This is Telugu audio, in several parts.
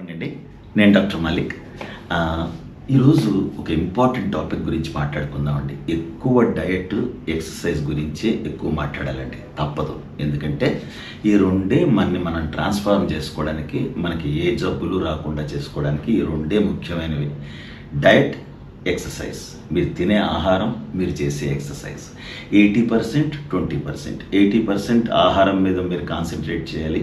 మార్నింగ్ అండి నేను డాక్టర్ మలిక్ ఈరోజు ఒక ఇంపార్టెంట్ టాపిక్ గురించి మాట్లాడుకుందామండి. ఎక్కువ డయట్ ఎక్సర్సైజ్ గురించే ఎక్కువ మాట్లాడాలండి. తప్పదు. ఎందుకంటే ఈ రెండే మనని మనం ట్రాన్స్ఫార్మ్ చేసుకోవడానికి మనకి ఏ జబ్బులు రాకుండా చేసుకోవడానికి ఈ రెండే ముఖ్యమైనవి. Diet exercise. మీరు తినే ఆహారం మీరు చేసే exercise. Eighty percent twenty percent. Eighty percent ఆహారం మీద మీరు కాన్సన్ట్రేట్ చేయాలి.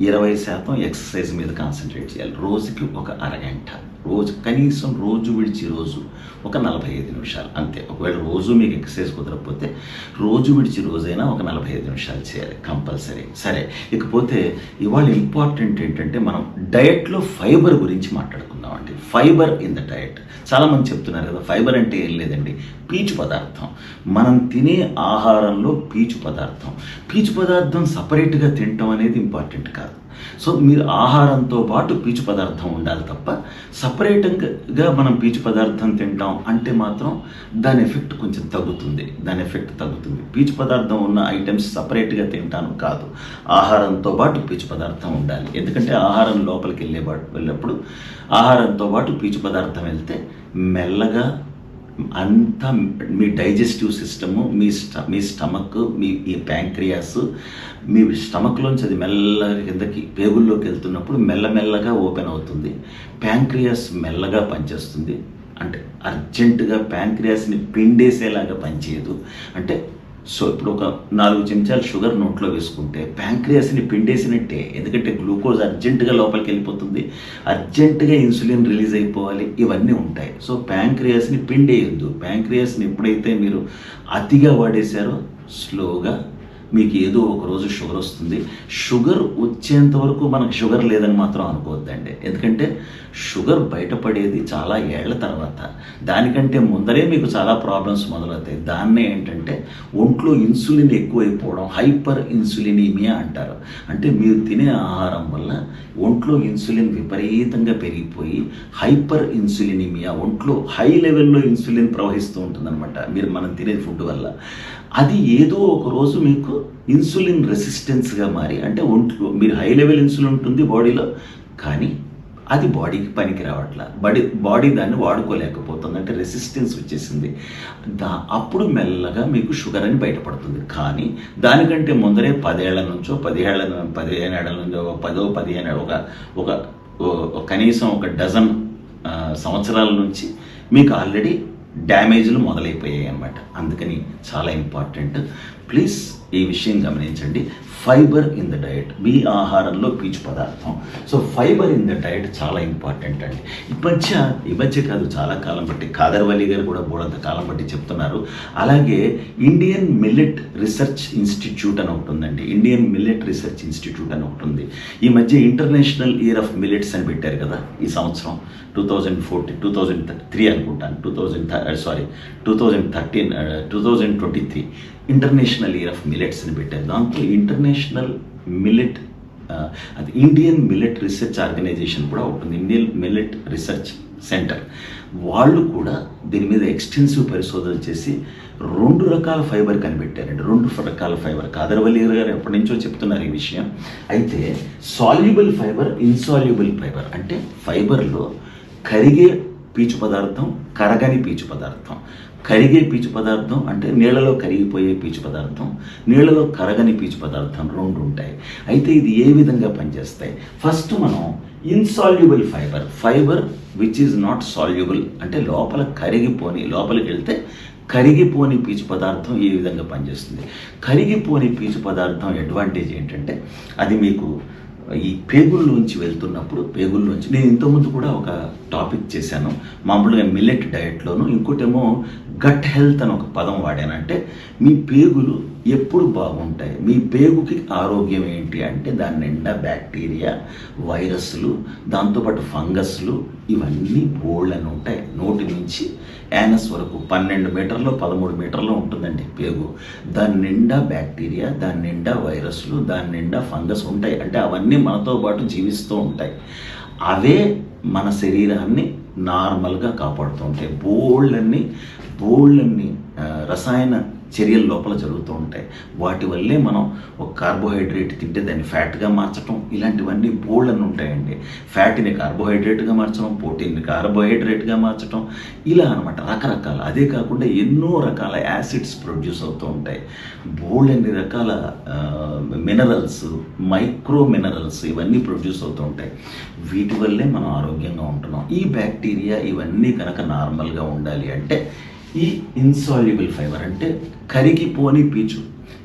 ఇరవై శాతం ఎక్సర్సైజ్ మీద కాన్సన్ట్రేట్ చేయాలి. రోజుకి ఒక అరగంట. రోజు కనీసం రోజు విడిచి రోజు ఒక నలభై ఐదు నిమిషాలు అంతే. ఒకవేళ రోజు మీకు ఎక్సర్సైజ్ కుదరకపోతే రోజు విడిచి రోజైనా ఒక నలభై ఐదు నిమిషాలు చేయాలి కంపల్సరీ. సరే ఇకపోతే ఇవాళ ఇంపార్టెంట్ ఏంటంటే మనం డయట్లో ఫైబర్ గురించి మాట్లాడుకుందామండి. Fibre in the diet. చాలామంది చెప్తున్నారు కదా ఫైబర్ అంటే ఏం లేదండి? పీచు పదార్థం. మనం తినే ఆహారంలో పీచు పదార్థం. పీచు పదార్థం సపరేట్గా తినటం అనేది ఇంపార్టెంట్ కాదు. సో మీరు ఆహారంతో పాటు పీచు పదార్థం ఉండాలి తప్ప సపరేట్గా మనం పీచు పదార్థం తింటాం అంటే మాత్రం దాని ఎఫెక్ట్ కొంచెం తగ్గుతుంది. దాని ఎఫెక్ట్ తగ్గుతుంది. పీచు పదార్థం ఉన్న ఐటమ్స్ సపరేట్గా తింటాను కాదు. ఆహారంతో పాటు పీచు పదార్థం ఉండాలి. ఎందుకంటే ఆహారం లోపలికి వెళ్ళే వెళ్ళినప్పుడు ఆహారంతో పాటు పీచు పదార్థం వెళ్తే మెల్లగా అంతా మీ డైజెస్టివ్ సిస్టము మీ స్ట మీ స్టమక్ మీ ఈ ప్యాంక్రియాస్ మీ స్టమక్లోంచి అది మెల్లగా కిందకి పేగుల్లోకి వెళ్తున్నప్పుడు మెల్లమెల్లగా ఓపెన్ అవుతుంది. ప్యాంక్రియాస్ మెల్లగా పనిచేస్తుంది. అంటే అర్జెంటుగా ప్యాంక్రియాస్ని పిండేసేలాగా పనిచేయదు. అంటే సో ఇప్పుడు ఒక నాలుగు చెంచాలు షుగర్ నోట్లో వేసుకుంటే ప్యాంక్రియాస్ని పిండేసినట్టే. ఎందుకంటే గ్లూకోజ్ అర్జెంటుగా లోపలికి వెళ్ళిపోతుంది. అర్జెంటుగా ఇన్సులిన్ రిలీజ్ అయిపోవాలి. ఇవన్నీ ఉంటాయి. సో ప్యాంక్రియాస్ని పిండేయద్దు. ప్యాంక్రియాస్ని ఎప్పుడైతే మీరు అతిగా వాడేశారో స్లోగా మీకు ఏదో ఒక రోజు షుగర్ వస్తుంది. షుగర్ వచ్చేంత వరకు మనకు షుగర్ లేదని మాత్రం అనుకోవద్దండి. ఎందుకంటే షుగర్ బయటపడేది చాలా ఏళ్ళ తర్వాత. దానికంటే ముందరే మీకు చాలా ప్రాబ్లమ్స్ మొదలవుతాయి. దాన్నే ఏంటంటే ఒంట్లో ఇన్సులిన్ ఎక్కువైపోవడం హైపర్ ఇన్సులినీమియా అంటారు. అంటే మీరు తినే ఆహారం వల్ల ఒంట్లో ఇన్సులిన్ విపరీతంగా పెరిగిపోయి హైపర్ ఇన్సులినిమియా ఒంట్లో హై లెవెల్లో ఇన్సులిన్ ప్రవహిస్తూ ఉంటుందన్నమాట. మీరు మనం తినే ఫుడ్ వల్ల. అది ఏదో ఒక రోజు మీకు ఇన్సులిన్ రెసిస్టెన్స్గా మారి అంటే ఒంట్లో మీరు హై లెవెల్ ఇన్సులిన్ ఉంటుంది బాడీలో కానీ అది బాడీకి పనికి రావట్లా. బాడీ బాడీ దాన్ని వాడుకోలేకపోతుంది అంటే రెసిస్టెన్స్ వచ్చేసింది. దా అప్పుడు మెల్లగా మీకు షుగర్ అని బయటపడుతుంది. కానీ దానికంటే ముందరే పదేళ్ళ నుంచో పదిహేళ్ళ పదిహేను ఏళ్ళ నుంచో ఒక పదో పదిహేను ఒక ఒక కనీసం ఒక డజన్ సంవత్సరాల నుంచి మీకు ఆల్రెడీ డ్యామేజ్లు మొదలైపోయాయి అన్నమాట. అందుకని చాలా ఇంపార్టెంట్ ప్లీజ్ ఈ విషయం గమనించండి. ఫైబర్ ఇన్ ద డయట్ మీ ఆహారంలో పీచు పదార్థం. So fibre in the diet చాలా ఇంపార్టెంట్ అండి. ఈ మధ్య ఈ మధ్య కాదు చాలా కాలం బట్టి కాదర్వల్లి గారు కూడా మూడంత కాలం బట్టి చెప్తున్నారు. అలాగే ఇండియన్ మిల్లెట్ రీసెర్చ్ ఇన్స్టిట్యూట్ అని ఒకటి ఉందండి. ఇండియన్ మిల్లెట్ రీసెర్చ్ ఇన్స్టిట్యూట్ అని ఒకటి ఉంది. ఈ మధ్య ఇంటర్నేషనల్ ఇయర్ ఆఫ్ మిల్లెట్స్ అని పెట్టారు కదా ఈ సంవత్సరం. Two thousand forty two thousand three అనుకుంటాను. Two thousand sorry two thousand thirteen two thousand twenty three international year of మిలెట్స్ని పెట్టారు. దాంట్లో ఇంటర్నేషనల్ మిల్లెట్ అది ఇండియన్ మిల్లెట్ రీసెర్చ్ ఆర్గనైజేషన్ కూడా ఉంటుంది ఇండియన్ మిల్లెట్ రీసెర్చ్ సెంటర్ వాళ్ళు కూడా దీని మీద ఎక్స్టెన్సివ్ పరిశోధన చేసి రెండు రకాల ఫైబర్ కనిపెట్టారండి. రెండు రకాల ఫైబర్ కాదరవల్లి గారు ఎప్పటి నుంచో చెప్తున్నారు ఈ విషయం. అయితే సాల్యుబుల్ ఫైబర్ ఇన్సాల్యుబుల్ ఫైబర్ అంటే ఫైబర్లో కరిగే పీచు పదార్థం కరగని పీచు పదార్థం. కరిగే పీచు పదార్థం అంటే నీళ్ళలో కరిగిపోయే పీచు పదార్థం నీళ్ళలో కరగని పీచు పదార్థం రెండు ఉంటాయి. అయితే ఇది ఏ విధంగా పనిచేస్తాయి? ఫస్ట్ మనం insoluble fibre fibre which is not soluble అంటే లోపల కరిగిపోని లోపలికి వెళ్తే కరిగిపోని పీచు పదార్థం ఏ విధంగా పనిచేస్తుంది? కరిగిపోని పీచు పదార్థం అడ్వాంటేజ్ ఏంటంటే అది మీకు ఈ పేగుల్లోంచి వెళ్తున్నప్పుడు పేగుల్లోంచి నేను ఇంతకుముందు కూడా ఒక టాపిక్ చేశాను. మామూలుగా మిల్లెట్ డయట్లోను ఇంకోటేమో గట్ హెల్త్ అని ఒక పదం వాడానంటే మీ పేగులు ఎప్పుడు బాగుంటాయి? మీ పేగుకి ఆరోగ్యం ఏంటి అంటే దాని నిండా బ్యాక్టీరియా వైరస్లు దాంతోపాటు ఫంగస్లు ఇవన్నీ బోళ్ళని ఉంటాయి. నోటి నుంచి యానస్ వరకు పన్నెండు మీటర్లు పదమూడు మీటర్లు ఉంటుందండి పేగు. దాని నిండా బ్యాక్టీరియా దాని నిండా వైరస్లు దాని నిండా ఫంగస్ ఉంటాయి. అంటే అవన్నీ మనతో పాటు జీవిస్తూ ఉంటాయి. అవే మన శరీరాన్ని నార్మల్గా కాపాడుతూ ఉంటాయి. బోల్డ్ అన్ని బోల్డ్ అన్ని రసాయన చర్యలు లోపల జరుగుతూ ఉంటాయి. వాటి వల్లే మనం ఒక కార్బోహైడ్రేట్ తింటే దాన్ని ఫ్యాట్గా మార్చడం ఇలాంటివన్నీ బోల్డ్ అని ఉంటాయండి. ఫ్యాట్ని కార్బోహైడ్రేట్గా మార్చడం ప్రోటీన్ని కార్బోహైడ్రేట్గా మార్చడం ఇలా అనమాట రకరకాల అదే కాకుండా ఎన్నో రకాల యాసిడ్స్ ప్రొడ్యూస్ అవుతూ ఉంటాయి. బోల్డ్ అన్ని రకాల మినరల్స్ మైక్రో మినరల్స్ ఇవన్నీ ప్రొడ్యూస్ అవుతూ ఉంటాయి. వీటి వల్లే మనం ఆరోగ్యంగా ఉంటున్నాం. ఈ బ్యాక్టీరియా ఇవన్నీ కనుక నార్మల్గా ఉండాలి అంటే ఈ ఇన్సాల్యుబుల్ ఫైబర్ అంటే కరిగిపోని పీచు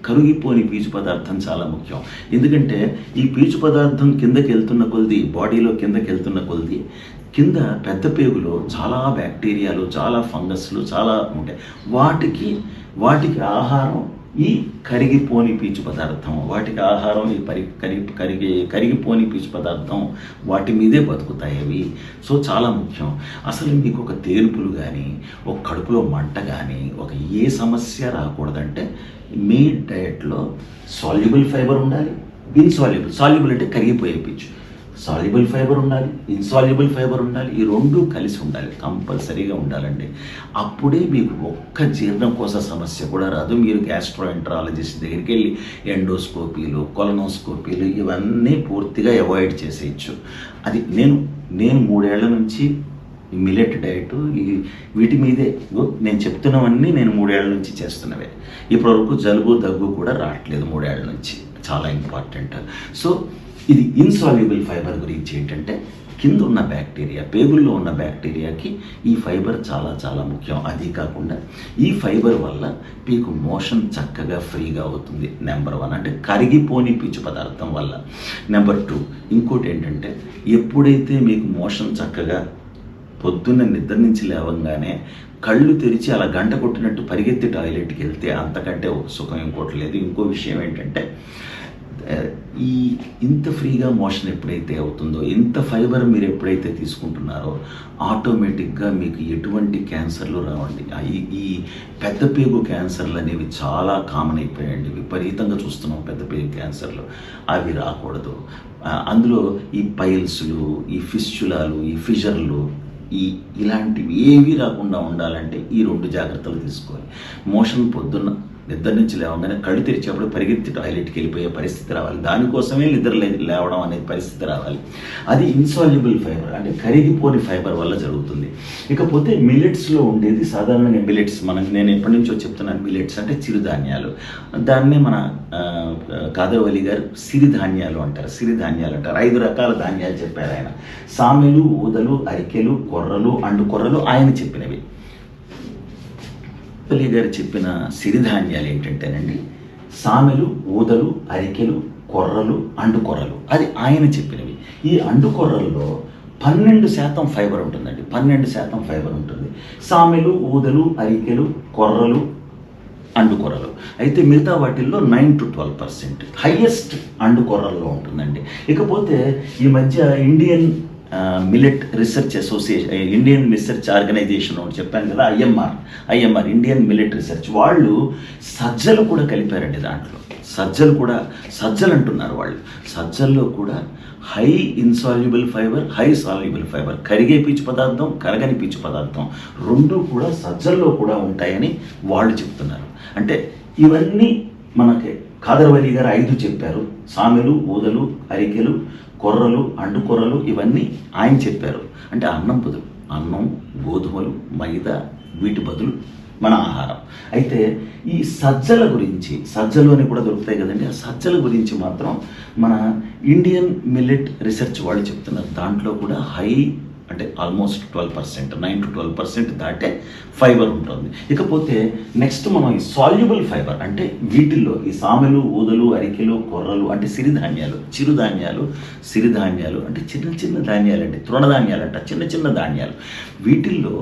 కరిగిపోని పీచు పదార్థం చాలా ముఖ్యం. ఎందుకంటే ఈ పీచు పదార్థం కిందకి వెళ్తున్న కొలది బాడీలో కిందకి వెళ్తున్న కొలది కింద పెద్ద పేగులో చాలా బ్యాక్టీరియాలు చాలా ఫంగస్లు చాలా ఉంటాయి. వాటికి వాటికి ఆహారం ఈ కరిగిపోని పీచు పదార్థం వాటికి ఆహారం ఈ పరి కరిగి కరిగి కరిగిపోని పీచు పదార్థం వాటి మీదే బతుకుతాయి అవి. సో చాలా ముఖ్యం. అసలు మీకు ఒక తేలుపులు కానీ ఒక కడుపులో మంట కానీ ఒక ఏ సమస్య రాకూడదంటే మీ డయట్లో సాల్యుబుల్ ఫైబర్ ఉండాలి. ఇన్సాల్యుబుల్ సాల్యుబుల్ అంటే కరిగిపోయే పీచు. సాల్యుబుల్ ఫైబర్ ఉండాలి ఇన్సాల్యుబుల్ ఫైబర్ ఉండాలి ఈ రెండు కలిసి ఉండాలి కంపల్సరీగా ఉండాలండి. అప్పుడే మీకు ఒక్క జీర్ణకోశ సమస్య కూడా రాదు. మీరు గ్యాస్ట్రోఎంట్రాలజిస్ట్ దగ్గరికి వెళ్ళి ఎండోస్కోపీలు కొలనోస్కోపీలు ఇవన్నీ పూర్తిగా అవాయిడ్ చేసేయచ్చు. అది నేను నేను మూడేళ్ళ నుంచి ఈ మిలెట్ డైట్ ఈ వీటి మీదే నేను చెప్తున్నవన్నీ నేను మూడేళ్ళ నుంచి చేస్తున్నవే. ఇప్పటివరకు జలుబు దగ్గు కూడా రావట్లేదు మూడేళ్ళ నుంచి. చాలా ఇంపార్టెంట్ సో ఇది ఇన్సాల్యుబుల్ ఫైబర్ గురించి ఏంటంటే కింద ఉన్న బ్యాక్టీరియా పేగుల్లో ఉన్న బ్యాక్టీరియాకి ఈ ఫైబర్ చాలా చాలా ముఖ్యం. అది కాకుండా ఈ ఫైబర్ వల్ల మీకు మోషన్ చక్కగా ఫ్రీగా అవుతుంది. నెంబర్ వన్ అంటే కరిగిపోని పీచు పదార్థం వల్ల. నెంబర్ టూ ఇంకోటి ఏంటంటే ఎప్పుడైతే మీకు మోషన్ చక్కగా పొద్దున్న నిద్ర నుంచి లేవంగానే కళ్ళు తెరిచి అలా గంట కొట్టినట్టు పరిగెత్తి టాయిలెట్కి వెళ్తే అంతకంటే ఒక సుఖం ఇంకోటి లేదు. ఇంకో విషయం ఏంటంటే ఈ ఇంత ఫ్రీగా మోషన్ ఎప్పుడైతే అవుతుందో ఇంత ఫైబర్ మీరు ఎప్పుడైతే తీసుకుంటున్నారో ఆటోమేటిక్గా మీకు ఎటువంటి క్యాన్సర్లు రావండి. ఈ పెద్ద పేగు క్యాన్సర్లు అనేవి చాలా కామన్ అయిపోయాయండి. విపరీతంగా చూస్తున్నాం పెద్ద పేగు క్యాన్సర్లు. అవి రాకూడదు. అందులో ఈ పైల్స్లు ఈ ఫిస్చులాలు ఈ ఫిజర్లు ఈ ఇలాంటివి ఏవి రాకుండా ఉండాలంటే ఈ రెండు జాగ్రత్తలు తీసుకోవాలి. మోషన్ పొద్దున్న నిద్ర నుంచి లేవగానే కళ్ళు తెరిచేప్పుడు పరిగెత్తి టాయిలెట్కి వెళ్ళిపోయే పరిస్థితి రావాలి. దానికోసమే నిద్ర లేవడం అనే పరిస్థితి రావాలి. అది ఇన్సాల్యుబుల్ ఫైబర్ అంటే కరిగిపోని ఫైబర్ వల్ల జరుగుతుంది. ఇకపోతే మిలెట్స్లో ఉండేది సాధారణంగా మిలెట్స్ మనం నేను ఎప్పటి నుంచో చెప్తున్నాను మిలెట్స్ అంటే చిరుధాన్యాలు. దాన్నే మన కాదరవల్లి గారు సిరిధాన్యాలు అంటారు. సిరిధాన్యాలు అంటారు. ఐదు రకాల ధాన్యాలు చెప్పారు ఆయన. సామెలు ఊదలు అరికెలు కొర్రలు అండు కొర్రలు ఆయన చెప్పినవి. పల్లి గారు చెప్పిన సిరిధాన్యాలు ఏంటంటేనండి సామెలు ఊదలు అరికెలు కొర్రలు అండుకొర్రలు. అది ఆయన చెప్పినవి. ఈ అండు కొర్రల్లో పన్నెండు శాతం ఫైబర్ ఉంటుందండి. పన్నెండు శాతం ఫైబర్ ఉంటుంది. సామెలు ఊదలు అరికెలు కొర్రలు అండుకొర్రలు. అయితే మిగతా వాటిల్లో nine to twelve percent highest and కొర్రల్లో ఉంటుందండి. ఇకపోతే ఈ మధ్య Indian millet research association Indian research organisation ఒకటి చెప్పాను కదా IMR. IMR Indian millet research. వాళ్ళు సజ్జలు కూడా కలిపారండి దాంట్లో. సజ్జలు కూడా సజ్జలు అంటున్నారు వాళ్ళు. సజ్జల్లో కూడా high insoluble fibre high soluble fibre కరిగే పీచు పదార్థం కరగని పీచు పదార్థం రెండు కూడా సజ్జల్లో కూడా ఉంటాయని వాళ్ళు చెప్తున్నారు. అంటే ఇవన్నీ మనకి కాదరవల్లి గారు ఐదు చెప్పారు. సామెలు ఊదలు అరికెలు కొర్రలు అండు కొర్రలు ఇవన్నీ ఆయన చెప్పారు. అంటే అన్నం బదులు అన్నం గోధుమలు మైదా వీటి బదులు మన ఆహారం. అయితే ఈ సజ్జల గురించి సజ్జలు అని కూడా దొరుకుతాయి కదండి. ఆ సజ్జల గురించి మాత్రం మన ఇండియన్ మిల్లెట్ రీసెర్చ్ వాళ్ళు చెప్తున్నారు. దాంట్లో కూడా హై అంటే almost twelve percent nine to twelve percent దాటే ఫైబర్ ఉంటుంది. ఇకపోతే నెక్స్ట్ మనం ఈ సాల్యుబుల్ ఫైబర్ అంటే వీటిల్లో ఈ సామెలు ఊదలు అరికెలు కొర్రలు అంటే సిరిధాన్యాలు. చిరుధాన్యాలు సిరిధాన్యాలు అంటే చిన్న చిన్న ధాన్యాలు అంటే తృణధాన్యాలు అంట చిన్న చిన్న ధాన్యాలు. వీటిల్లో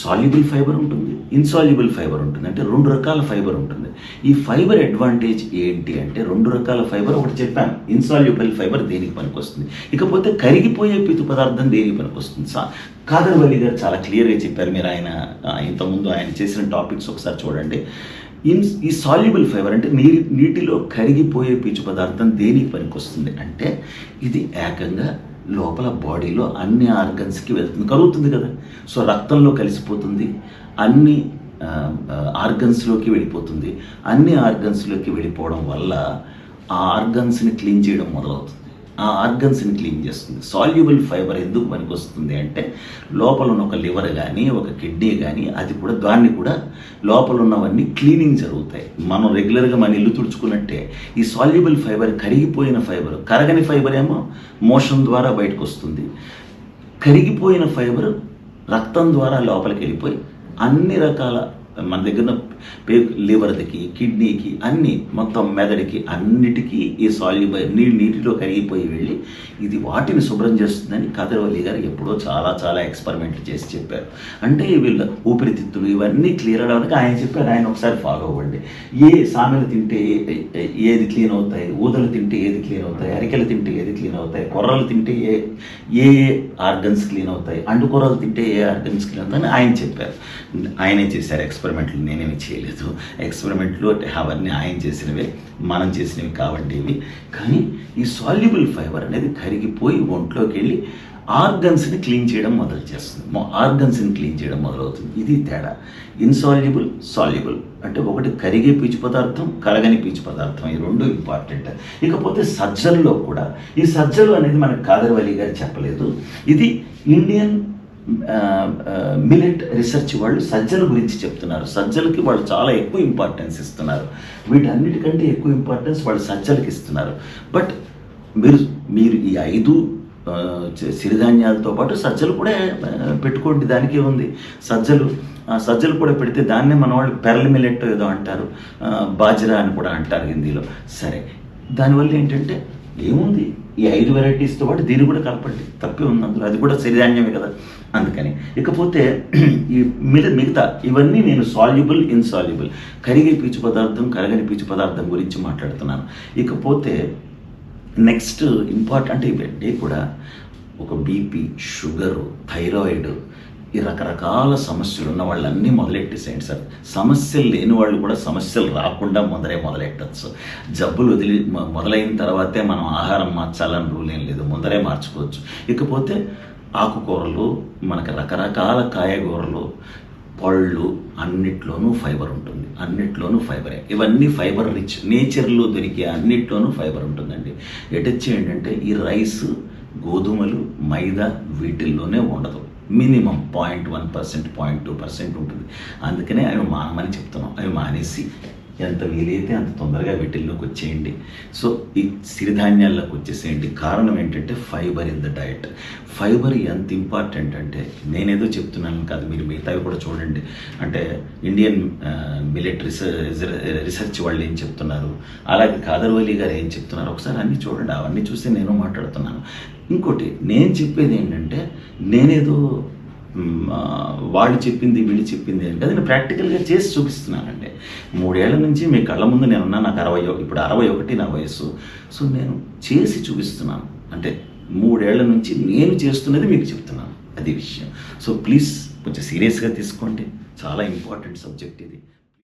సాల్యుబుల్ ఫైబర్ ఉంటుంది ఇన్సాల్యుబుల్ ఫైబర్ ఉంటుంది అంటే రెండు రకాల ఫైబర్ ఉంటుంది. ఈ ఫైబర్ అడ్వాంటేజ్ ఏంటి అంటే రెండు రకాల ఫైబర్ ఒకటి చెప్పాను ఇన్సాల్యుబుల్ ఫైబర్ దేనికి పనికొస్తుంది? ఇకపోతే కరిగిపోయే పితు పదార్థం దేనికి పనికొస్తుంది సా కాదర్వల్లి గారు చాలా క్లియర్గా చెప్పారు మీరు ఆయన ఇంతకుముందు ఆయన చేసిన టాపిక్స్ ఒకసారి చూడండి. ఇన్ ఈ సాల్యుబుల్ ఫైబర్ అంటే నీటి నీటిలో కరిగిపోయే పీచు పదార్థం దేనికి పనికొస్తుంది అంటే ఇది ఏకంగా లోపల బాడీలో అన్ని ఆర్గన్స్కి వెళ్తుంది కలుగుతుంది కదా. సో రక్తంలో కలిసిపోతుంది అన్ని ఆర్గన్స్లోకి వెళ్ళిపోతుంది. అన్ని ఆర్గన్స్లోకి వెళ్ళిపోవడం వల్ల ఆ ఆర్గన్స్ని క్లీన్ చేయడం మొదలవుతుంది. ఆ ఆర్గన్స్ని క్లీన్ చేస్తుంది. సాల్యుబుల్ ఫైబర్ ఎందుకు పనికి వస్తుంది అంటే లోపల ఉన్న ఒక లివర్ కానీ ఒక కిడ్నీ కానీ అది కూడా దాన్ని కూడా లోపల ఉన్నవన్నీ క్లీనింగ్ జరుగుతాయి. మనం రెగ్యులర్గా మన ఇల్లు తుడుచుకున్నట్టే ఈ సాల్యుబుల్ ఫైబర్ కరిగిపోయిన ఫైబర్ కరగని ఫైబర్ ఏమో మోషన్ ద్వారా బయటకు వస్తుంది కరిగిపోయిన ఫైబర్ రక్తం ద్వారా లోపలికి వెళ్ళిపోయి అన్ని రకాల మన దగ్గర పే లివర్కి కిడ్నీకి అన్ని మొత్తం మెదడుకి అన్నిటికీ ఈ సాల్యుబల్ నీళ్ళు నీటిలో కరిగిపోయి వెళ్ళి ఇది వాటిని శుభ్రం చేస్తుందని కదరవల్లి గారు ఎప్పుడో చాలా చాలా ఎక్స్పెరిమెంట్లు చేసి చెప్పారు. అంటే వీళ్ళ ఊపిరితిత్తులు ఇవన్నీ క్లియర్ అవడానికి ఆయన చెప్పారు ఆయన ఒకసారి ఫాలో అవ్వండి. ఏ సామెలు తింటే ఏ- ఏది క్లీన్ అవుతాయి? ఊదలు తింటే ఏది క్లీన్ అవుతాయి? అరికెలు తింటే ఏది క్లీన్ అవుతాయి? కొర్రలు తింటే ఏ ఏ ఆర్గన్స్ క్లీన్ అవుతాయి? అండు కూరలు తింటే ఏ ఆర్గన్స్ క్లీన్ అవుతాయని ఆయన చెప్పారు. ఆయనే చేశారు ఎక్స్పెరిమెంట్లు నేనేమి చేయలేదు. ఎక్స్పెరిమెంట్లు అంటే అవన్నీ ఆయన చేసినవే మనం చేసినవి కాబట్టి ఇవి. కానీ ఈ సాల్యుబుల్ ఫైబర్ అనేది కరిగిపోయి ఒంట్లోకి వెళ్ళి ఆర్గన్స్ని క్లీన్ చేయడం మొదలు చేస్తుంది ఆర్గన్స్ని క్లీన్ చేయడం మొదలవుతుంది. ఇది తేడా. ఇన్సాల్యుబుల్ సాల్యుబుల్ అంటే ఒకటి కరిగే పీచు పదార్థం కరగని పీచు పదార్థం. ఈ రెండు ఇంపార్టెంట్. ఇకపోతే సజ్జల్లో కూడా. ఈ సజ్జలు అనేది మనకు కాదరవల్లి గారు చెప్పలేదు. ఇది ఇండియన్ మిలెట్ రీసెర్చ్ వాళ్ళు సజ్జల గురించి చెప్తున్నారు. సజ్జలకి వాళ్ళు చాలా ఎక్కువ ఇంపార్టెన్స్ ఇస్తున్నారు. వీటన్నిటికంటే ఎక్కువ ఇంపార్టెన్స్ వాళ్ళు సజ్జలకి ఇస్తున్నారు. బట్ మీరు మీరు ఈ ఐదు సిరిధాన్యాలతో పాటు సజ్జలు కూడా పెట్టుకోండి దానికే ఉంది. సజ్జలు ఆ, సజ్జలు కూడా పెడితే దాన్నే మన వాళ్ళు పెరల మిల్లెట్ ఏదో అంటారు. బాజరా అని కూడా అంటారు హిందీలో. సరే. దానివల్ల ఏంటంటే ఏముంది? ఈ ఐదు వెరైటీస్తో పాటు దీన్ని కూడా కలపండి. తప్పే ఉంది అందులో. అది కూడా సిరిధాన్యమే కదా. అందుకని. ఇకపోతే ఈ మిగ మిగతా ఇవన్నీ నేను సాల్యుబుల్ ఇన్సాల్యుబుల్ కరిగే పీచు పదార్థం కరగని పీచు పదార్థం గురించి మాట్లాడుతున్నాను. ఇకపోతే నెక్స్ట్ ఇంపార్టెంట్ ఇవన్నీ కూడా ఒక బీపీ షుగరు థైరాయిడ్ ఈ రకరకాల సమస్యలు ఉన్న వాళ్ళన్నీ మొదలెట్టేసేయండి సార్. సమస్యలు లేని వాళ్ళు కూడా సమస్యలు రాకుండా ముందరే మొదలెట్టచ్చు. జబ్బులు వదిలి మొదలైన తర్వాతే మనం ఆహారం మార్చాలని రూల్ ఏం లేదు. ముందరే మార్చుకోవచ్చు. ఇకపోతే ఆకుకూరలు మనకి రకరకాల కాయగూరలు పళ్ళు అన్నిట్లోనూ ఫైబర్ ఉంటుంది. అన్నిట్లోనూ ఫైబరే ఇవన్నీ ఫైబర్ రిచ్ నేచర్లో దొరికే అన్నిట్లోనూ ఫైబర్ ఉంటుందండి. ఎటచ్చి ఏంటంటే ఈ రైస్ గోధుమలు మైదా వీటిల్లోనే ఉండదు. Minimum point one percent point two percent ఉంటుంది. అందుకనే అవి మానమని చెప్తున్నాం. అవి మానేసి ఎంత వీలైతే అంత తొందరగా వీటిల్లోకి వచ్చేయండి. సో ఈ సిరిధాన్యాల్లోకి వచ్చేసేయండి. కారణం ఏంటంటే fibre in the diet fibre ఎంత ఇంపార్టెంట్ అంటే నేనేదో చెప్తున్నాను కాదు మీరు మిగతావి కూడా చూడండి. అంటే ఇండియన్ మిలిటరీ రీసెర్చ్ వాళ్ళు ఏం చెప్తున్నారు? అలాగే కాదర్వల్లి గారు ఏం చెప్తున్నారు? ఒకసారి అన్నీ చూడండి. అవన్నీ చూసి నేను మాట్లాడుతున్నాను. ఇంకోటి నేను చెప్పేది ఏంటంటే నేనేదో వాళ్ళు చెప్పింది వీళ్ళు చెప్పింది అని కదా నేను ప్రాక్టికల్గా చేసి చూపిస్తున్నానండి. మూడేళ్ళ నుంచి మీ కళ్ళ ముందు నేను ఉన్నా నాకు అరవై ఇప్పుడు అరవై ఒకటి నా వయస్సు. సో నేను చేసి చూపిస్తున్నాను. అంటే మూడేళ్ళ నుంచి నేను చేస్తున్నది మీకు చెప్తున్నాను. అది విషయం. సో ప్లీజ్ కొంచెం సీరియస్గా తీసుకోండి. చాలా ఇంపార్టెంట్ సబ్జెక్ట్ ఇది.